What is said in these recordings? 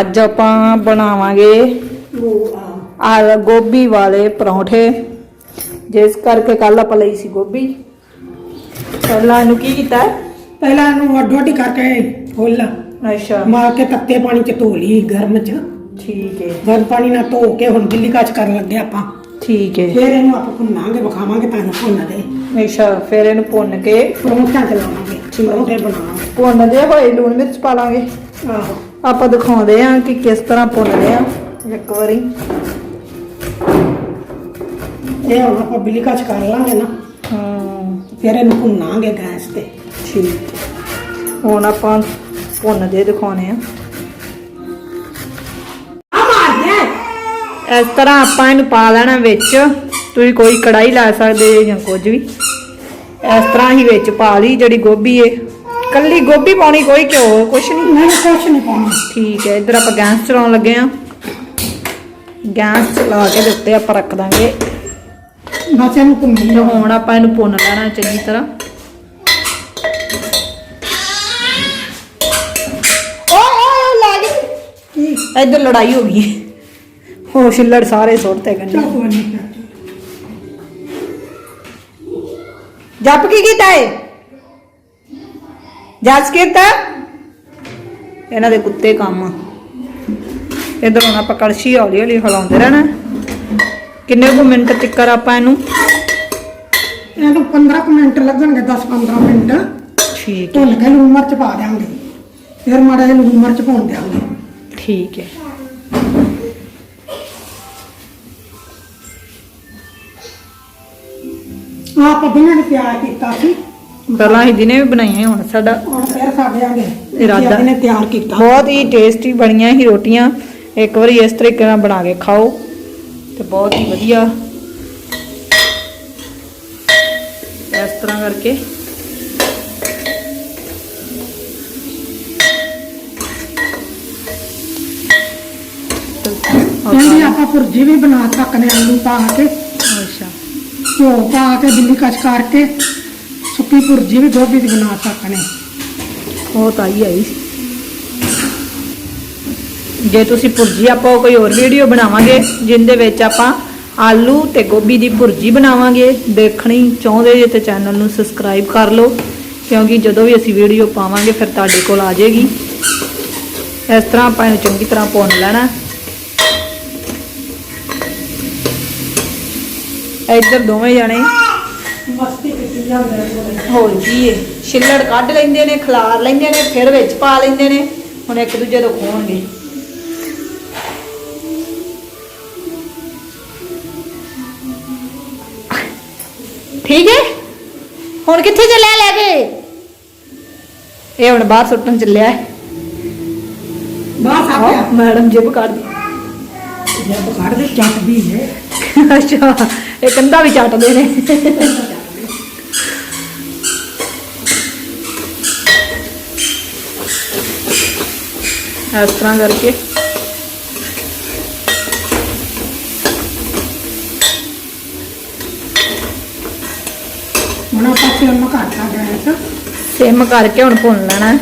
ਅੱਜ ਆਪਾਂ ਬਣਾਵਾਂਗੇ ਆ ਗੋਭੀ ਵਾਲੇ ਪਰੌਂਠੇ। ਜਿਸ ਕਰਕੇ ਕੱਲ ਆਪਾਂ ਲਈ ਸੀ ਗੋਭੀ। ਪਹਿਲਾਂ ਇਹਨੂੰ ਕੀ ਕੀਤਾ ਪਹਿਲਾਂ ਇਹਨੂੰ ਅੱਡੋ ਅੱਡੀ ਕਰਕੇ ਫੁੱਲ ਅੱਛਾ। ਮਾਰ ਕੇ ਤੱਤੇ ਪਾਣੀ ਚ ਧੋ ਲਈ ਗਰਮ ਚ। ਠੀਕ ਹੈ। ਗਰਮ ਪਾਣੀ ਨਾਲ ਧੋ ਕੇ ਹੁਣ ਗਿੱਲੀ ਕੱਚ ਕਰਨ ਲੱਗੇ ਆਪਾਂ। ਠੀਕ ਹੈ। ਫਿਰ ਇਹਨੂੰ ਆਪਾਂ ਭੁੰਨਾਂਗੇ ਵਿਖਾਵਾਂਗੇ ਤੁਹਾਨੂੰ ਭੁੰਨ ਦੇ। ਅੱਛਾ ਫਿਰ ਇਹਨੂੰ ਭੁੰਨ ਕੇ ਪਰੌਂਠਾ ਚ ਲਾਵਾਂਗੇ ਪਰੌਂਠੇ ਬਣਾਵਾਂਗੇ। ਭੁੰਨਦੇ ਹੋਏ ਲੂਣ ਮਿਰਚ ਪਾ ਲਾਂਗੇ। ਆਹੋ। ਆਪਾਂ ਦਿਖਾਉਂਦੇ ਆ ਕਿ ਕਿਸ ਤਰ੍ਹਾਂ ਭੁੰਨਦੇ ਆ ਇੱਕ ਵਾਰੀ। ਇਹ ਹੁਣ ਆਪਾਂ ਬਿੱਲੀ ਕੱਚ ਕਰ ਲਾਂਗੇ ਨਾ। ਹਮ ਫਿਰ ਇਹਨੂੰ ਭੁੰਨਾਂਗੇ ਗੈਸ ਤੇ। ਠੀਕ। ਹੈ। ਹੁਣ ਆਪਾਂ ਭੁੰਨਦੇ ਦਿਖਾਉਣੇ ਆ ਇਸ ਤਰ੍ਹਾਂ ਆਪਾਂ ਇਹਨੂੰ ਪਾ ਲੈਣਾ ਵਿੱਚ। ਤੁਸੀਂ ਕੋਈ ਕੜਾਈ ਲਾ ਸਕਦੇ ਜਾਂ ਕੁਝ ਵੀ। ਇਸ ਤਰ੍ਹਾਂ ਹੀ ਵਿੱਚ ਪਾ ਲਈ ਜਿਹੜੀ ਗੋਭੀ ਏ। ਕੱਲੀ ਗੋਭੀ ਪਾਉਣੀ ਕੋਈ ਘਿਓ ਕੁਛ ਨਹੀਂ ਨਹੀਂ ਕੁਛ ਨਹੀਂ ਪਾਉਣਾ। ਠੀਕ ਹੈ ਇੱਧਰ ਆਪਾਂ ਗੈਸ ਚਲਾਉਣ ਲੱਗੇ ਆ ਗੈਸ ਚਲਾ ਕੇ ਦੇ ਉੱਤੇ ਆਪਾਂ ਰੱਖ ਦਾਂਗੇ। ਬਸ ਇਹਨੂੰ ਭੁੰਨੀ ਤੇ ਹੁਣ ਆਪਾਂ ਇਹਨੂੰ ਭੁੰਨ ਲੈਣਾ ਚੰਗੀ ਤਰ੍ਹਾਂ। ਲੱਗ ਕੀ? ਇੱਧਰ ਲੜਾਈ ਹੋ ਗਈ। ਉਹ ਛਿੱਲੜ ਸਾਰੇ ਸੁੱਟਤੇ ਕੋਈ ਨਹੀਂ ਜੱਪ ਕੀ ਕੀਤਾ ਏ? ਜੱਜ ਕੀਤਾ? ਇਹਨਾਂ ਦੇ ਕੁੱਤੇ ਕੰਮ ਇਧਰ ਹੁਣ ਆਪਾਂ ਕੜਛੀ ਹੌਲੀ ਹੌਲੀ ਹਿਲਾਉਂਦੇ ਰਹਿਣਾ। ਕਿੰਨੇ ਕੁ ਮਿੰਟ ਤਿੱਕਰ ਆਪਾਂ ਇਹਨੂੰ? ਇਹਨੂੰ 15 ਕੁ ਮਿੰਟ ਲੱਗਣਗੇ 10-15 ਮਿੰਟ। ਠੀਕ ਹੈ। ਭੁੰਨ ਕੇ ਲੂਣ ਮਿਰਚ ਪਾ ਦਿਆਂਗੇ। ਫਿਰ ਮਾੜਾ ਜਿਹਾ ਲੂਣ ਮਿਰਚ ਪਾਉਣ ਦਿਆਂਗੇ। ਠੀਕ ਹੈ। ਆਪਾਂ ਬਿਨਾਂ ਨੇ ਤਿਆਰ ਕੀਤਾ ਸੀ। ਪਹਿਲਾਂ ਹੀ ਦਿਨੇ ਵੀ ਬਣਾਈਆਂ ਹੁਣ ਸਾਡਾ ਹੁਣ ਫਿਰ ਆਂਗੇ ਇਰਾਦਾ। ਨੇ ਤਿਆਰ ਕੀਤਾ। ਬਹੁਤ ਹੀ ਟੇਸਟੀ ਬਣੀਆਂ ਹੀ ਰੋਟੀਆਂ। ਇੱਕ ਵਾਰੀ ਇਸ ਤਰੀਕੇ ਨਾਲ ਬਣਾ ਕੇ ਖਾਓ ਤੇ ਬਹੁਤ ਹੀ ਵਧੀਆ। ਇਸ ਤਰ੍ਹਾਂ ਕਰਕੇ। ਕਹਿੰਦੇ ਆਪਾਂ ਭੁਰਜੀ ਵੀ ਬਣਾ ਸਕਦੇ ਹਾਂ ਆਲੂ ਪਾ ਕੇ। ਅੱਛਾ। ਘਿਓ ਪਾ ਕੇ ਬਿੱਲੀ ਕਚ ਕਰਕੇ। ਸੁੱਕੀ ਭੁਰਜੀ ਵੀ ਗੋਭੀ ਦੀ ਬਣਾ ਸਕਦੇ ਹਾਂ। ਉਹ ਆਈ ਜੇ ਤੁਸੀਂ ਭੁਰਜੀ ਆਪਾਂ ਕੋਈ ਹੋਰ ਵੀਡੀਓ ਬਣਾਵਾਂਗੇ, ਜਿੰਦੇ ਵਿੱਚ ਆਪਾਂ ਆਲੂ ਤੇ ਗੋਭੀ ਦੀ ਭੁਰਜੀ ਬਣਾਵਾਂਗੇ। ਦੇਖਣੀ ਚਾਹੁੰਦੇ ਜੇ ਤੇ ਚੈਨਲ ਨੂੰ ਸਬਸਕ੍ਰਾਈਬ ਕਰ ਲਓ, ਕਿਉਂਕਿ ਜਦੋਂ ਵੀ ਅਸੀਂ ਵੀਡੀਓ ਪਾਵਾਂਗੇ ਫਿਰ ਤੁਹਾਡੇ ਕੋਲ ਆ ਜਾਏਗੀ। ਇਸ ਤਰ੍ਹਾਂ ਆਪਾਂ ਇਹਨੂੰ ਚੰਗੀ ਤਰ੍ਹਾਂ ਭੁੰਨ ਲੈਣਾ। ਇੱਧਰ ਦੋਵੇਂ ਜਣੇ ਹੋਰ ਕੀ ਏ? ਛਿੱਲੜ ਕੱਢ ਲੈਂਦੇ ਨੇ ਖਲਾਰ ਲੈਂਦੇ ਨੇ ਫਿਰ ਵਿੱਚ ਪਾ ਲੈਂਦੇ ਨੇ ਹੁਣ ਇੱਕ ਦੂਜੇ ਤੋਂ ਖੋਣਗੇ। ਠੀਕ ਹੈ ਹੁਣ ਕਿੱਥੇ ਚੱਲਿਆ ਲੈ ਕੇ? ਇਹ ਹੁਣ ਬਾਹਰ ਸੁੱਟਣ ਚੱਲਿਆ ਬਾਹਰ ਆ ਗਿਆ? ਮੈਡਮ ਜਿਬ ਕੱਢਦੀ ਜੇ ਪਕੜ ਦੇ ਚੱਟਦੀ ਹੈ ਅੱਛਾ ਇਹ ਕੰਧਾ ਵੀ ਚੱਟਦੇ ਨੇ। ਇਸ ਤਰ੍ਹਾਂ ਕਰਕੇ। ਹੁਣ ਆਪਾਂ ਸਿਮ ਘੱਟਾ ਗੈਸ ਸਿਮ ਕਰਕੇ ਹੁਣ ਭੁੰਨ ਲੈਣਾ।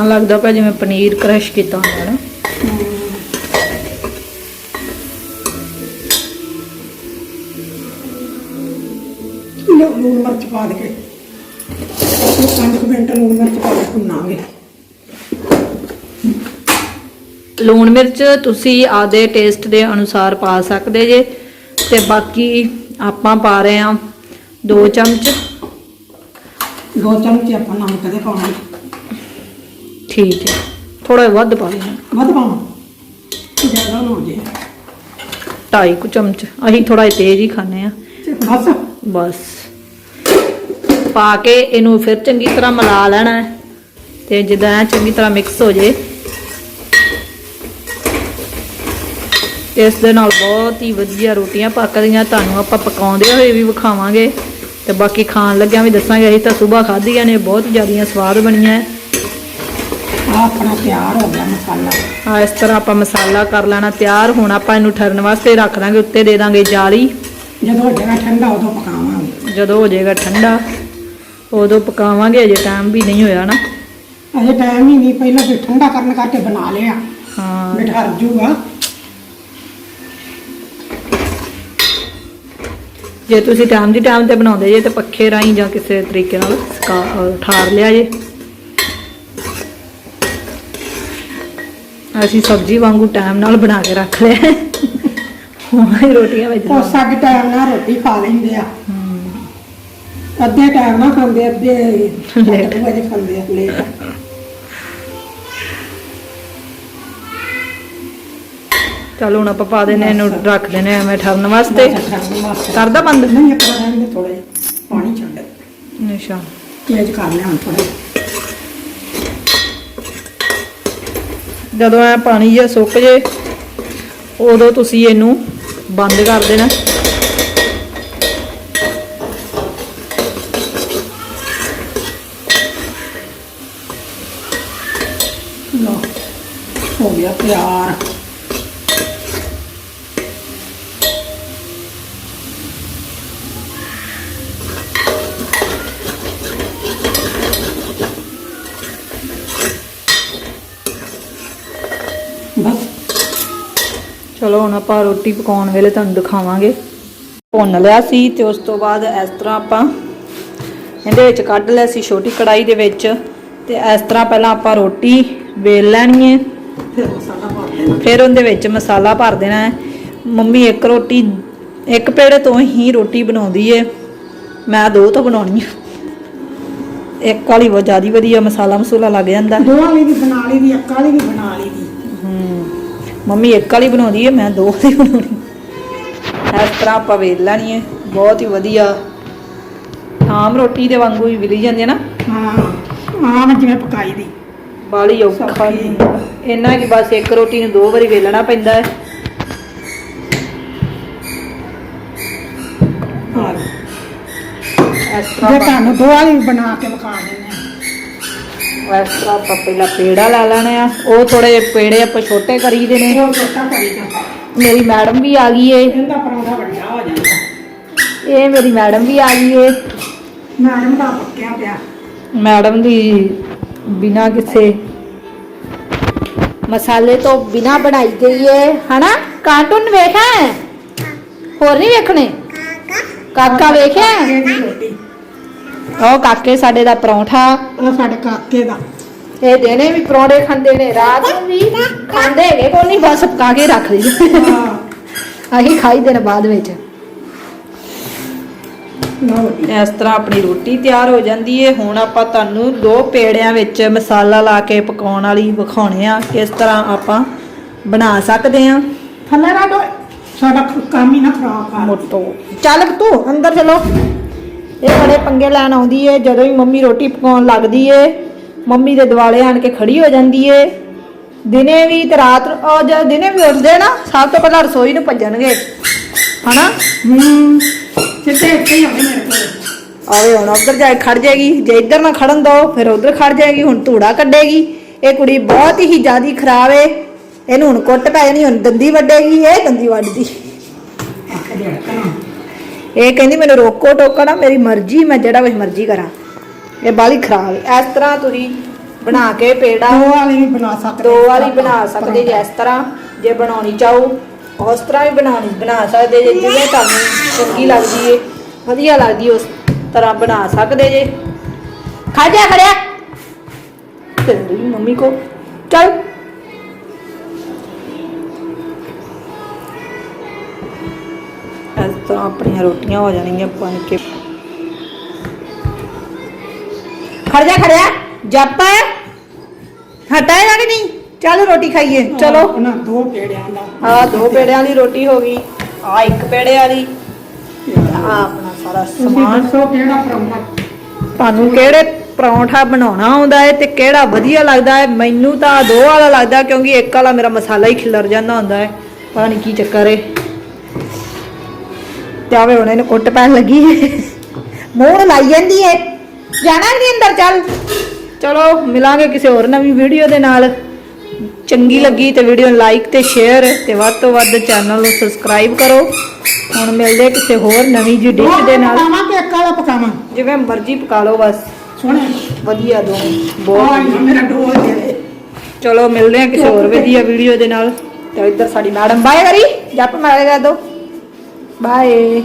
ਹਾਂ ਲੱਗਦਾ ਪਿਆ ਜਿਵੇਂ ਪਨੀਰ ਕ੍ਰਸ਼ ਕੀਤਾ ਹੁੰਦਾ ਨਾ। ਲੂਣ ਮਿਰਚ ਪਾ ਦੇ ਕੇ। ਪੰਜ ਕੁ ਮਿੰਟ ਲੂਣ ਮਿਰਚ ਪਾ ਕੇ ਭੁੰਨਾਂਗੇ। ਲੂਣ ਮਿਰਚ ਤੁਸੀਂ ਆਪਦੇ ਟੇਸਟ ਦੇ ਅਨੁਸਾਰ ਪਾ ਸਕਦੇ ਜੇ। ਤੇ ਬਾਕੀ ਆਪਾਂ ਪਾ ਰਹੇ ਹਾਂ 2 ਚਮਚ। ਦੋ ਚਮਚੇ ਆਪਾਂ ਨਮਕ ਦੇ ਪਾਉਣੇ। ਠੀਕ ਹੈ। ਥੋੜਾ ਵੱਧ ਪਾ ਲੈਣਾ ਵੱਧ ਪਾਉਣਾ। ਜ਼ਿਆਦਾ ਨਾ ਹੋ ਜੇ। 2.5 ਕੁ ਚਮਚ। ਅਸੀਂ ਥੋੜਾ ਤੇਜ਼ ਹੀ ਖਾਂਦੇ ਆ ਬਸ। ਬਸ। ਪਾ ਕੇ ਇਹਨੂੰ ਫਿਰ ਚੰਗੀ ਤਰ੍ਹਾਂ ਮਿਲਾ ਲੈਣਾ ਹੈ। ਤੇ ਜਿੱਦਾਂ ਚੰਗੀ ਤਰ੍ਹਾਂ ਮਿਕਸ ਹੋ ਜੇ। ਇਸ ਦੇ ਨਾਲ ਬਹੁਤ ਹੀ ਵਧੀਆ ਰੋਟੀਆਂ ਪੱਕਦੀਆਂ। ਤੁਹਾਨੂੰ ਆਪਾਂ ਪਕਾਉਂਦੇ ਹੋਏ ਵੀ ਵਿਖਾਵਾਂਗੇ। ਤੇ ਬਾਕੀ ਖਾਣ ਲੱਗਿਆਂ ਵੀ ਦੱਸਾਂਗੇ। ਅਸੀਂ ਤਾਂ ਸਵੇਰ ਖਾਧੀਆਂ ਨੇ। ਬਹੁਤ ਜ਼ਿਆਦੀਆਂ ਸਵਾਦ ਬਣੀਆਂ ਹੈ। ਆ ਆਪਣਾ ਤਿਆਰ ਹੋ ਗਿਆ ਮਸਾਲਾ। ਆ ਇਸ ਤਰ੍ਹਾਂ ਆਪਾਂ ਮਸਾਲਾ ਕਰ ਲੈਣਾ ਤਿਆਰ। ਹੁਣ ਆਪਾਂ ਇਹਨੂੰ ਠਰਨ ਵਾਸਤੇ ਰੱਖ ਦਾਂਗੇ ਉੱਤੇ ਦੇ ਦਾਂਗੇ ਜਾਲੀ। ਜਦੋਂ ਹੋ ਜਾਏਗਾ ਠੰਡਾ ਉਦੋਂ ਪਕਾਵਾਂਗੇ। ਜਦੋਂ ਹੋ ਜਾਏਗਾ ਠੰਡਾ ਉਦੋਂ ਪਕਾਵਾਂਗੇ ਅਜੇ ਟਾਈਮ ਵੀ ਨਹੀਂ ਹੋਇਆ ਨਾ। ਅਜੇ ਟਾਈਮ ਹੀ ਨਹੀਂ ਪਹਿਲਾਂ ਫਿਰ ਠੰਡਾ ਕਰਨ ਕਰਕੇ ਬਣਾ ਲਿਆ। ਹਾਂ। ਬਿਠਰ ਜੂਗਾ। ਜੇ ਤੁਸੀਂ ਟਾਈਮ ਦੀ ਟਾਈਮ ਤੇ ਬਣਾਉਂਦੇ ਜੇ ਤੇ ਪੱਖੇ ਰਾਹੀਂ ਜਾਂ ਕਿਸੇ ਤਰੀਕੇ ਨਾਲ ਠਾਰ ਲਿਆ ਜੇ। ਅਸੀਂ ਸਬਜ਼ੀ ਵਾਂਗੂ ਟਾਈਮ ਨਾਲ ਬਣਾ ਕੇ ਰੱਖ ਲਿਆ। ਹੁਣ ਰੋਟੀਆਂ ਵਿੱਚ ਉਹ ਸਾਡੇ ਟਾਈਮ ਨਾਲ ਰੋਟੀ ਖਾ ਲੈਂਦੇ ਆ। ਅੱਧੇ ਟਾਈਮ ਨਾਲ ਖਾਂਦੇ ਅੱਧੇ ਲੇਟ ਵਜੇ ਖਾਂਦੇ ਆ ਲੇਟ ਚਲ ਹੁਣ ਆਪਾਂ ਪਾ ਦੇਨੇ ਇਹਨੂੰ ਰੱਖ ਦੇਨੇ ਐਵੇਂ ਠਰਨ ਵਾਸਤੇ। ਕਰਦਾ ਬੰਦ? ਨਹੀਂ ਇਹਨੇ ਥੋੜਾ ਜਿਹਾ ਪਾਣੀ ਛੱਡ। ਨਿਸ਼ਾ ਤੇਜ਼ ਕਰ ਲਿਆ ਹੁਣ ਥੋੜਾ ਜਦੋਂ ਐ ਪਾਣੀ ਜਿਹਾ ਸੁੱਕ ਜੇ, ਉਦੋਂ ਤੁਸੀਂ ਇਹਨੂੰ ਬੰਦ ਕਰ ਦੇਣਾ। ਲਓ, ਹੋ ਗਿਆ ਤਿਆਰ। ਚਲੋ ਹੁਣ ਆਪਾਂ ਰੋਟੀ ਪਕਾਉਣ ਵੇਲੇ ਤੁਹਾਨੂੰ ਦਿਖਾਵਾਂਗੇ। ਭੁੰਨ ਲਿਆ ਸੀ ਤੇ ਉਸ ਤੋਂ ਬਾਅਦ ਇਸ ਤਰ੍ਹਾਂ ਆਪਾਂ ਇਹਦੇ ਵਿੱਚ ਕੱਢ ਲਿਆ ਸੀ ਛੋਟੀ ਕੜਾਈ ਦੇ ਵਿੱਚ ਤੇ ਇਸ ਤਰ੍ਹਾਂ ਪਹਿਲਾਂ ਆਪਾਂ ਰੋਟੀ ਵੇਲ ਲੈਣੀ ਹੈ। ਫਿਰ ਮਸਾਲਾ ਪਾ ਦੇਣਾ ਫਿਰ ਉਹਦੇ ਵਿੱਚ ਮਸਾਲਾ ਭਰ ਦੇਣਾ ਹੈ। ਮੰਮੀ ਇੱਕ ਰੋਟੀ, ਇੱਕ ਪੇੜੇ ਤੋਂ ਹੀ ਰੋਟੀ ਬਣਾਉਂਦੀ ਏ ਮੈਂ ਦੋ ਤੋਂ ਬਣਾਉਣੀ ਆ। ਇੱਕ ਵਾਲੀ ਬਹੁਤ ਜ਼ਿਆਦਾ ਵਧੀਆ ਮਸਾਲਾ ਮਸੂਲਾ ਲੱਗ ਜਾਂਦਾ। ਦੋ ਵਾਲੀ ਵੀ ਬਣਾ ਲਈ ਦੀ, ਇੱਕ ਵਾਲੀ ਵੀ ਬਣਾ ਲਈ ਮੰਮੀ ਇੱਕ ਵਾਲੀ ਬਣਾਉਂਦੀ ਏ ਮੈਂ ਦੋ ਵਾਲੀ ਬਣਾਉਣੀ ਇਸ ਤਰ੍ਹਾਂ ਆਪਾਂ ਵੇਲ ਲੈਣੀ ਏ ਬਹੁਤ ਹੀ ਵਧੀਆ। ਆਮ ਰੋਟੀ ਦੇ ਵਾਂਗੂ ਹੀ ਵਿਲੀ ਜਾਂਦੀ ਹੈ ਨਾ। ਹਾਂ ਆਮ ਜਿਵੇਂ ਪਕਾਈ ਦੀ। ਬਾਲੀ ਔਖਾ। ਇੰਨਾ ਕਿ ਬਸ ਇੱਕ ਰੋਟੀ ਨੂੰ ਦੋ ਵਾਰੀ ਵੇਲਣਾ ਪੈਂਦਾ ਹੈ। ਹਾਂ। ਇਸ ਤਰ੍ਹਾਂ ਤੁਹਾਨੂੰ ਦੋ ਵਾਲੀ ਬਣਾ ਕੇ ਵਿਖਾ ਦਿੰਦੇ ਇਸ ਤਰ੍ਹਾਂ ਆਪਾਂ ਪਹਿਲਾਂ ਪੇੜਾ ਲੈ ਲੈਣੇ ਆ। ਉਹ ਥੋੜੇ ਪੇੜੇ ਆਪਾਂ ਛੋਟੇ ਕਰੀਦੇ ਨੇ ਉਹ ਛੋਟਾ ਕਰੀਦਾ ਮੇਰੀ ਮੈਡਮ ਵੀ ਆ ਗਈ ਏ। ਇਹਦਾ ਪਰੌਂਠਾ ਵੱਡਾ ਹੋ ਜਾਂਦਾ ਇਹ ਮੇਰੀ ਮੈਡਮ ਵੀ ਆ ਗਈ ਏ। ਮੈਡਮ ਦਾ ਪੱਕਿਆ ਪਿਆ। ਮੈਡਮ ਦੀ ਬਿਨਾ ਕਿਸੇ ਮਸਾਲੇ ਤੋਂ ਬਿਨਾ ਬਣਾਈ ਗਈ ਏ। ਹਨਾ? ਕਾਰਟੂਨ ਵੇਖਾਂ ਹੋਰ ਨਹੀਂ ਵੇਖਣੇ? ਕਾਕਾ। ਵੇਖਿਆ ਉਹ ਕਾਕੇ ਸਾਡੇ ਦਾ ਪਰੌਂਠਾ। ਉਹ ਸਾਡੇ ਕਾਕੇ ਦਾ। ਇਹ ਦਿਨੇ ਵੀ ਪਰੌਂਠੇ ਖਾਂਦੇ ਨੇ ਰਾਤ ਨੂੰ ਵੀ ਖਾਂਦੇ ਹੈਗੇ ਕੋਈ ਨਹੀਂ ਬਸ ਪਕਾ ਕੇ ਰੱਖ ਲਈ। ਹਾਂ। ਅਸੀਂ ਖਾਈ ਦੇ ਨੇ ਬਾਅਦ ਵਿੱਚ। ਇਸ ਤਰ੍ਹਾਂ ਆਪਣੀ ਰੋਟੀ ਤਿਆਰ ਹੋ ਜਾਂਦੀ ਏ। ਹੁਣ ਆਪਾਂ ਤੁਹਾਨੂੰ ਦੋ ਪੇੜਿਆਂ ਵਿੱਚ ਮਸਾਲਾ ਲਾ ਕੇ ਪਕਾਉਣ ਵਾਲੀ ਵਿਖਾਉਣੇ ਆ। ਕਿਸ ਤਰ੍ਹਾਂ ਆਪਾਂ ਬਣਾ ਸਕਦੇ ਆ। ਥੱਲੇ ਰੱਖ ਸਾਡਾ ਕੰਮ ਹੀ ਨਾ ਖਰਾਬ ਕਰ। ਮੋਟੋ। ਚੱਲ ਤੂੰ ਅੰਦਰ ਚਲੋ। ਇਹ ਬੜੇ ਪੰਗੇ ਲੈਣ ਆਉਂਦੀ ਏ ਜਦੋਂ ਹੀ ਮੰਮੀ ਰੋਟੀ ਪਕਾਉਣ ਲੱਗਦੀ ਏ ਮੰਮੀ ਦੇ ਦਿਵਾਲੇ ਆਣ ਕੇ ਖੜੀ ਹੋ ਜਾਂਦੀ ਏ। ਦਿਨੇ ਵੀ ਤੇ ਰਾਤ ਨੂੰ ਉਹ ਜਦ ਦਿਨੇ ਵੀ ਉੱਠਦੇ ਨਾ ਸਭ ਤੋਂ ਪਹਿਲਾਂ ਰਸੋਈ ਨੂੰ ਭੱਜਣਗੇ। ਹਨਾ? ਹੂੰ ਇੱਥੇ ਹੀ ਆਉਂਦੇ ਮੇਰੇ ਕੋਲ। ਆਵੇ ਹੁਣ ਉਧਰ ਜਾ ਕੇ ਖੜ ਜਾਏਗੀ ਜੇ ਇੱਧਰ ਨਾ ਖੜਨ ਦੋ ਫਿਰ ਉਧਰ ਖੜ ਜਾਏਗੀ ਹੁਣ ਧੂੜਾ ਕੱਢੇਗੀ। ਇਹ ਕੁੜੀ ਬਹੁਤ ਹੀ ਜ਼ਿਆਦੀ ਖਰਾਬ ਏ। ਇਹਨੂੰ ਹੁਣ ਕੁੱਟ ਪੈ ਜਾਣੀ ਹੁਣ ਦੰਦੀ ਵੱਡੇਗੀ ਇਹ ਦੰਦੀ ਵੱਢਦੀ। ਇਹ ਕਹਿੰਦੀ ਮੈਨੂੰ ਰੋਕੋ ਟੋਕੋ ਨਾ ਮੇਰੀ ਮਰਜ਼ੀ ਮੈਂ ਜਿਹੜਾ ਕੁਝ ਮਰਜ਼ੀ ਕਰਾਂ। ਇਹ ਬਾਲੀ ਖਰਾਬ ਹੈ। ਇਸ ਤਰ੍ਹਾਂ ਤੁਸੀਂ ਬਣਾ ਕੇ ਪੇੜਾ ਦੋ ਵਾਲੀ ਵੀ ਬਣਾ ਸਕਦੇ ਦੋ ਵਾਲੀ ਬਣਾ ਸਕਦੇ ਜੇ ਇਸ ਤਰ੍ਹਾਂ ਜੇ ਬਣਾਉਣੀ ਚਾਹੋ ਉਸ ਤਰ੍ਹਾਂ ਵੀ ਬਣਾਉਣੀ ਬਣਾ ਸਕਦੇ ਜੇ। ਜਿਵੇਂ ਤੁਹਾਨੂੰ ਚੰਗੀ ਲੱਗਦੀ ਏ ਵਧੀਆ ਲੱਗਦੀ ਉਸ ਤਰ੍ਹਾਂ ਬਣਾ ਸਕਦੇ ਜੇ। ਖਾ ਜਾ ਖੜਿਆ। ਤੇਰੀ ਮੰਮੀ ਕੋ ਚੱਲ। ਆਪਣੀਆਂ ਰੋਟੀਆਂ ਹੋ ਜਾਣਗੀਆਂ ਬਣ ਕੇ। ਖੜ ਜਾ ਖੜਿਆ ਜੱਪ ਹਟਾਏਗਾ ਕਿ ਨਹੀਂ? ਚੱਲ ਰੋਟੀ ਖਾਈਏ। ਚਲੋ। ਦੋ ਪੇੜਿਆਂ ਦਾ। ਆ ਦੋ ਪੇੜਿਆਂ ਵਾਲੀ ਰੋਟੀ ਹੋ ਗਈ। ਆ ਇੱਕ ਪੇੜੇ ਵਾਲੀ। ਆ ਆਪਣਾ ਸਾਰਾ ਤੁਸੀਂ ਸਮਾਨ। ਦੱਸੋ ਕਿਹੜਾ ਪਰੌਂਠਾ? ਤੁਹਾਨੂੰ ਕਿਹੜੇ ਪਰੌਂਠਾ ਬਣਾਉਣਾ ਆਉਂਦਾ ਹੈ ਤੇ ਕਿਹੜਾ ਵਧੀਆ ਲੱਗਦਾ ਹੈ? ਮੈਨੂੰ ਤਾਂ ਦੋ ਵਾਲਾ ਲੱਗਦਾ ਕਿਉਂਕਿ ਇੱਕ ਵਾਲਾ ਮੇਰਾ ਮਸਾਲਾ ਹੀ ਖਿਲਰ ਜਾਂਦਾ ਹੁੰਦਾ ਹੈ। ਪਤਾ ਨਹੀਂ ਕੀ ਚੱਕਰ ਹੈ। ਤੇ ਆਵੇ ਹੁਣ ਇਹਨੂੰ ਕੁੱਟ ਪੈਣ ਲੱਗੀ ਮੂੰਹ ਲਾਈ ਜਾਂਦੀ ਹੈ। ਜਾਣਾ ਨਹੀਂ ਅੰਦਰ ਚੱਲ। ਚਲੋ ਮਿਲਾਂਗੇ ਕਿਸੇ ਹੋਰ ਨਵੀਂ ਵੀਡੀਓ ਦੇ ਨਾਲ। ਚੰਗੀ ਲੱਗੀ ਤੇ ਵੀਡੀਓ ਨੂੰ ਲਾਈਕ ਤੇ ਸ਼ੇਅਰ ਤੇ ਵੱਧ ਤੋਂ ਵੱਧ ਚੈਨਲ ਨੂੰ ਸਬਸਕ੍ਰਾਈਬ ਕਰੋ। ਹੁਣ ਮਿਲਦੇ ਕਿਸੇ ਹੋਰ ਨਵੀਂ ਜੀ ਡਿਸ਼ ਦੇ ਨਾਲ। ਪਕਾਵਾਂ ਕਿ ਇੱਕ ਵਾਲਾ ਪਕਾਵਾਂ ਜਿਵੇਂ ਮਰਜ਼ੀ ਪਕਾ ਲਓ ਬਸ। ਸੋਹਣਾ। ਵਧੀਆ ਦੋ। ਆ ਬਹੁਤ ਮੇਰਾ ਡੋਲ ਦੇ ਚਲੋ ਮਿਲਦੇ ਹਾਂ ਕਿਸੇ ਹੋਰ ਵਧੀਆ ਵੀਡੀਓ ਦੇ ਨਾਲ। ਤੇ ਇੱਧਰ ਸਾਡੀ ਮੈਡਮ ਬਾਏ ਕਰੀ। ਜੱਪ ਮਾਰੇ ਕਰ ਦੋ ਬਾਏ